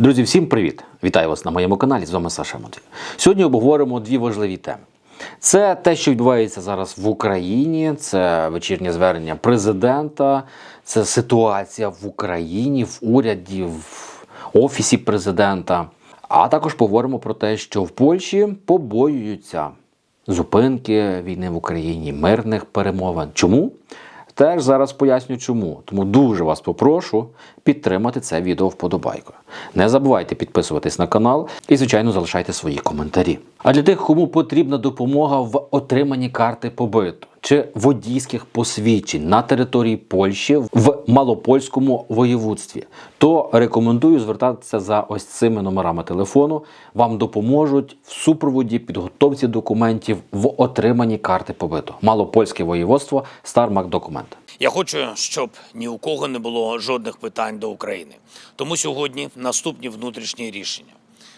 Друзі, всім привіт! Вітаю вас на моєму каналі. З вами Саша Матвій. Сьогодні обговоримо дві важливі теми. Це те, що відбувається зараз в Україні, це вечірнє звернення президента, це ситуація в Україні, в уряді, в офісі президента. А також поговоримо про те, що в Польщі побоюються зупинки війни в Україні, мирних перемовин. Чому? Теж зараз поясню чому. Тому дуже вас попрошу підтримати це відео вподобайкою. Не забувайте підписуватись на канал і, звичайно, залишайте свої коментарі. А для тих, кому потрібна допомога в отриманні карти побиту чи водійських посвідчень на території Польщі в малопольському воєводстві, то рекомендую звертатися за ось цими номерами телефону. Вам допоможуть в супроводі підготовці документів в отриманні карти побиту. Малопольське воєводство Стармак документ. Я хочу, щоб ні у кого не було жодних питань до України. Тому сьогодні наступні внутрішні рішення.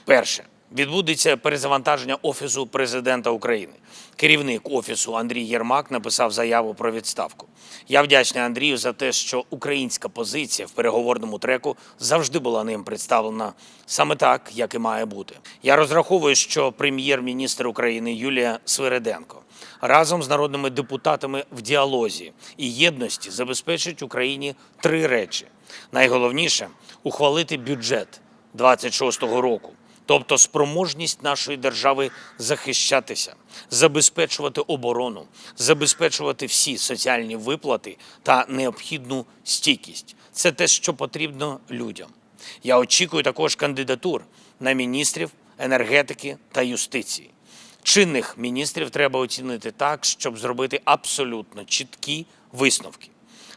Перше. Відбудеться перезавантаження Офісу президента України. Керівник Офісу Андрій Єрмак написав заяву про відставку. Я вдячний Андрію за те, що українська позиція в переговорному треку завжди була ним представлена саме так, як і має бути. Я розраховую, що прем'єр-міністр України Юлія Свириденко разом з народними депутатами в діалозі і єдності забезпечить Україні три речі: найголовніше ухвалити бюджет 26-го року, тобто спроможність нашої держави захищатися, забезпечувати оборону, забезпечувати всі соціальні виплати та необхідну стійкість. Це те, що потрібно людям. Я очікую також кандидатур на міністрів енергетики та юстиції. Чинних міністрів треба оцінити так, щоб зробити абсолютно чіткі висновки,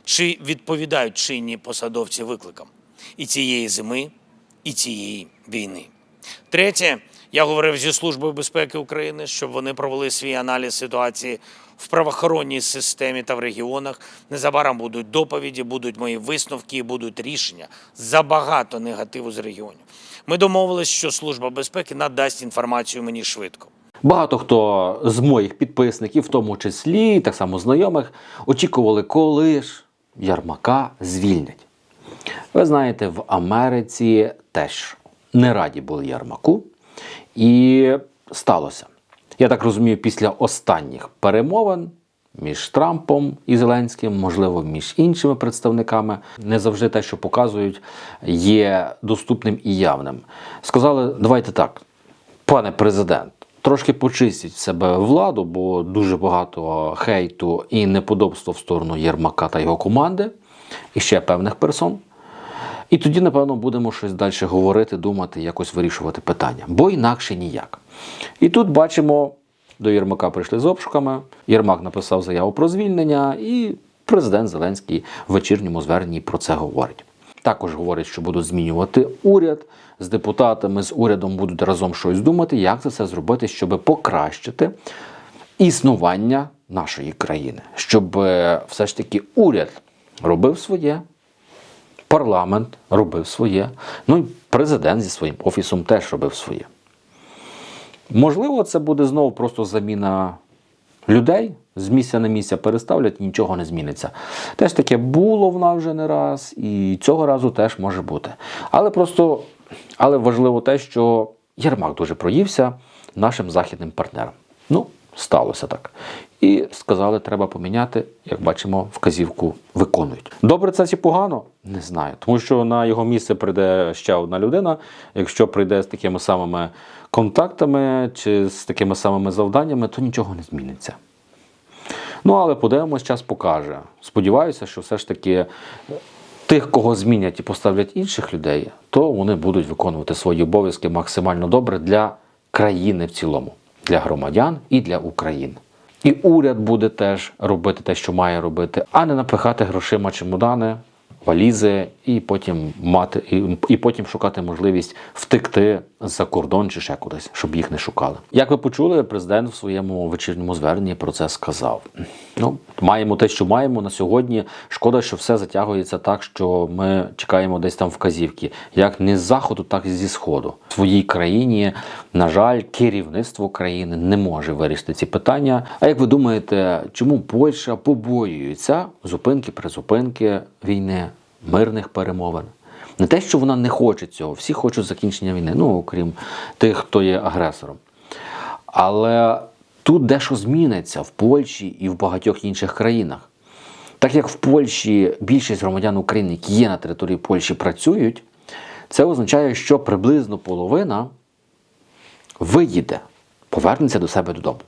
чи відповідають чинні посадовці викликам і цієї зими, і цієї війни. Третє, я говорив зі Службою безпеки України, щоб вони провели свій аналіз ситуації в правоохоронній системі та в регіонах. Незабаром будуть доповіді, будуть мої висновки, будуть рішення. Забагато негативу з регіонів. Ми домовились, що Служба безпеки надасть інформацію мені швидко. Багато хто з моїх підписників, в тому числі так само знайомих, очікували, коли ж Ярмака звільнять. Ви знаєте, в Америці теж не раді були Ярмаку, і сталося. Я так розумію, після останніх перемовин між Трампом і Зеленським, можливо, між іншими представниками, не завжди те, що показують, є доступним і явним. Сказали, давайте так, пане президент. Трошки почистіть себе владу, бо дуже багато хейту і неподобства в сторону Єрмака та його команди, і ще певних персон. І тоді, напевно, будемо щось далі говорити, думати, якось вирішувати питання, бо інакше ніяк. І тут бачимо, до Єрмака прийшли з обшуками. Єрмак написав заяву про звільнення, і президент Зеленський в вечірньому зверненні про це говорить. Також говорить, що будуть змінювати уряд з депутатами, з урядом будуть разом щось думати, як це все зробити, щоб покращити існування нашої країни, щоб е, все ж таки уряд робив своє, парламент робив своє, ну і президент зі своїм офісом теж робив своє. Можливо, це буде знову просто заміна людей з місця на місця переставлять, нічого не зміниться. Теж таке було в нас вже не раз, і цього разу теж може бути. Але просто але важливо те, що Єрмак дуже проївся нашим західним партнерам. Ну, сталося так. І сказали, треба поміняти, як бачимо, вказівку виконують. Добре, це чи погано? Не знаю. Тому що на його місце прийде ще одна людина. Якщо прийде з такими самими контактами чи з такими самими завданнями, то нічого не зміниться. Ну, але подивимось, час покаже. Сподіваюся, що все ж таки тих, кого змінять і поставлять інших людей, то вони будуть виконувати свої обов'язки максимально добре для країни в цілому, для громадян і для України. І уряд буде теж робити те, що має робити, а не напихати грошима чемодани, валізи, і потім мати, і, і потім шукати можливість втекти за кордон чи ще кудись, щоб їх не шукали. Як ви почули, президент в своєму вечірньому зверненні про це сказав. Ну, маємо те, що маємо на сьогодні. Шкода, що все затягується так, що ми чекаємо десь там вказівки, як не з заходу, так і зі сходу. В своїй країні, на жаль, керівництво країни не може вирішити ці питання. А як ви думаєте, чому Польща побоюється зупинки, призупинки війни, мирних перемовин? Не те, що вона не хоче цього, всі хочуть закінчення війни, ну окрім тих, хто є агресором. Але тут дещо зміниться в Польщі і в багатьох інших країнах. Так як в Польщі більшість громадян України, які є на території Польщі, працюють, це означає, що приблизно половина виїде, повернеться до себе додому.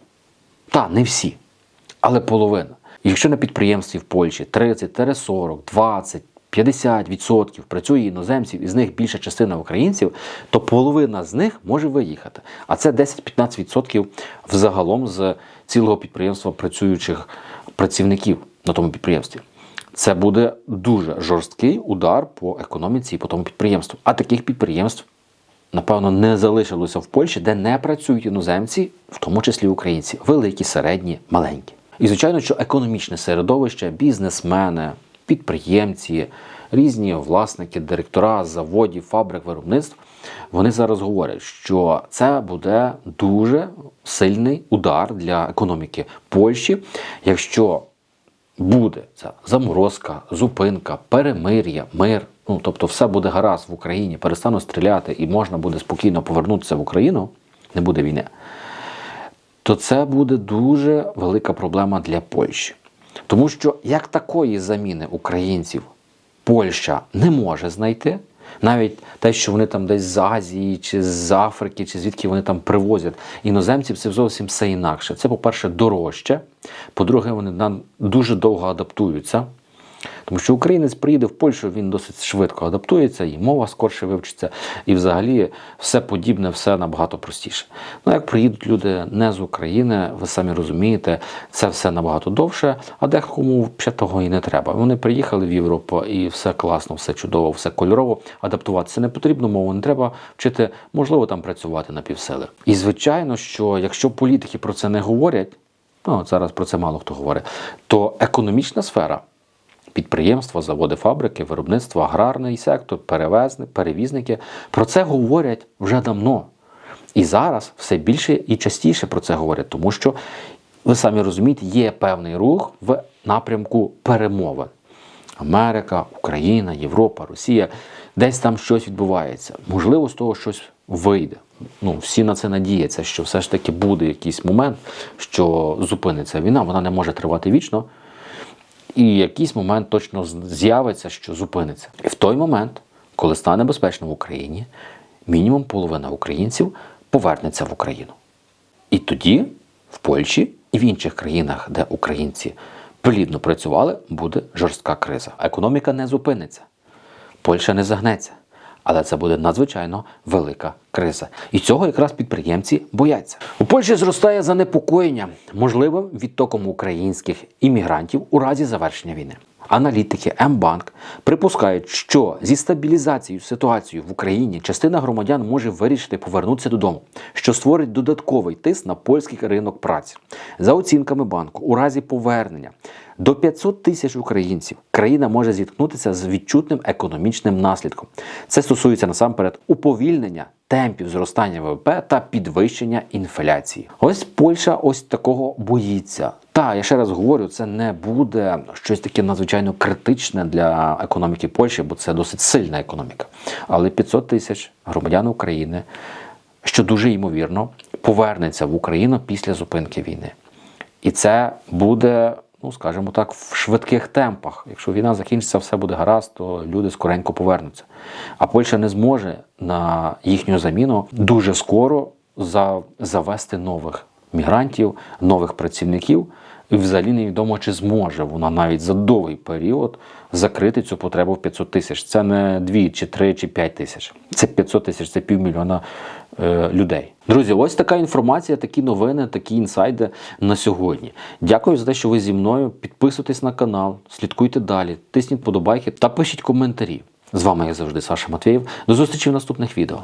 Та, не всі, але половина. Якщо на підприємстві в Польщі 30, 40, 20, 50% працює іноземців, із них більша частина українців, то половина з них може виїхати. А це 10-15% взагалом з цілого підприємства працюючих працівників на тому підприємстві. Це буде дуже жорсткий удар по економіці і по тому підприємству. А таких підприємств напевно, не залишилося в Польщі, де не працюють іноземці, в тому числі українці, великі, середні, маленькі. І звичайно, що економічне середовище, бізнесмени, підприємці, різні власники, директора заводів, фабрик, виробництв, вони зараз говорять, що це буде дуже сильний удар для економіки Польщі, якщо буде ця заморозка, зупинка, перемир'я, мир. Ну тобто, все буде гаразд в Україні, перестануть стріляти і можна буде спокійно повернутися в Україну, не буде війни, то це буде дуже велика проблема для Польщі. Тому що як такої заміни українців Польща не може знайти, навіть те, що вони там десь з Азії, чи з Африки, чи звідки вони там привозять іноземців, це зовсім все інакше. Це, по-перше, дорожче. По-друге, вони нам дуже довго адаптуються. Тому що українець приїде в Польщу, він досить швидко адаптується, і мова скорше вивчиться, і взагалі все подібне, все набагато простіше. Ну, як приїдуть люди не з України, ви самі розумієте, це все набагато довше, а декому ще того і не треба. Вони приїхали в Європу і все класно, все чудово, все кольорово. Адаптуватися не потрібно, мову не треба вчити, можливо, там працювати на півсили. І звичайно, що якщо політики про це не говорять, ну зараз про це мало хто говорить, то економічна сфера підприємства, заводи, фабрики, виробництво, аграрний сектор, перевізники про це говорять вже давно. І зараз все більше і частіше про це говорять, тому що ви самі розумієте, є певний рух в напрямку перемовин. Америка, Україна, Європа, Росія, десь там щось відбувається. Можливо, з того щось вийде. Ну, всі на це надіються, що все ж таки буде якийсь момент, що зупиниться війна, вона не може тривати вічно. І якийсь момент точно з'явиться, що зупиниться. І в той момент, коли стане безпечно в Україні, мінімум половина українців повернеться в Україну. І тоді в Польщі і в інших країнах, де українці плідно працювали, буде жорстка криза. Економіка не зупиниться, Польща не загнеться. Але це буде надзвичайно велика криза. І цього якраз підприємці бояться. У Польщі зростає занепокоєння можливим відтоком українських іммігрантів у разі завершення війни. Аналітики М-банк припускають, що зі стабілізацією ситуації в Україні частина громадян може вирішити повернутися додому, що створить додатковий тиск на польський ринок праці. За оцінками банку, у разі повернення до 500 тисяч українців країна може зіткнутися з відчутним економічним наслідком. Це стосується насамперед уповільнення темпів зростання ВВП та підвищення інфляції. Ось Польща ось такого боїться. Та я ще раз говорю, це не буде щось таке надзвичайно критичне для економіки Польщі, бо це досить сильна економіка. Але 500 тисяч громадян України, що дуже ймовірно, повернеться в Україну після зупинки війни. І це буде, ну скажімо так, в швидких темпах. Якщо війна закінчиться, все буде гаразд, то люди скоренько повернуться. А Польща не зможе на їхню заміну дуже скоро завести нових мігрантів, нових працівників. І взагалі невідомо, чи зможе вона навіть за довгий період закрити цю потребу в 500 тисяч. Це не 2, чи 3, чи 5 тисяч. Це 500 тисяч, це півмільйона е, людей. Друзі, ось така інформація, такі новини, такі інсайди на сьогодні. Дякую за те, що ви зі мною. Підписуйтесь на канал, слідкуйте далі, тисніть подобайки та пишіть коментарі. З вами, як завжди, Саша Матвєєв. До зустрічі в наступних відео.